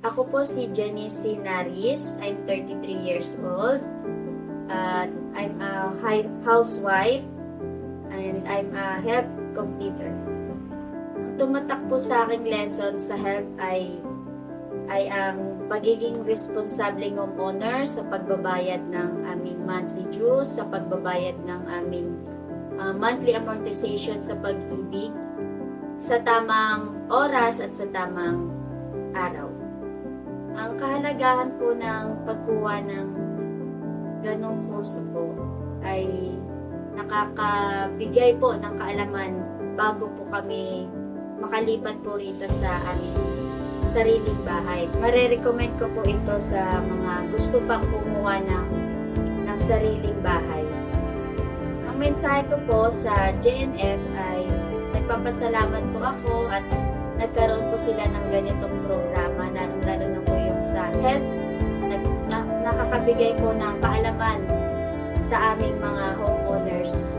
Ako po si Janice Naris. I'm 33 years old. At I'm a housewife and I'm a health completer. Ang tumatak po sa aking lesson sa health ay ay ang pagiging responsableng homeowner sa pagbabayad ng aming monthly dues, sa pagbabayad ng aming uh, monthly amortization sa pag-ibig, sa tamang oras at sa tamang kahalagahan po ng pagkuha ng ganong kurso po ay nakakabigay po ng kaalaman bago po kami makalipat po rito sa aming sariling bahay. Marerecommend ko po ito sa mga gusto pang kumuha ng, ng sariling bahay. Ang mensahe ko po sa JNF ay nagpapasalamat po ako at nagkaroon po sila ng ganitong health, nag, na, nakakabigay po ng kaalaman sa aming mga homeowners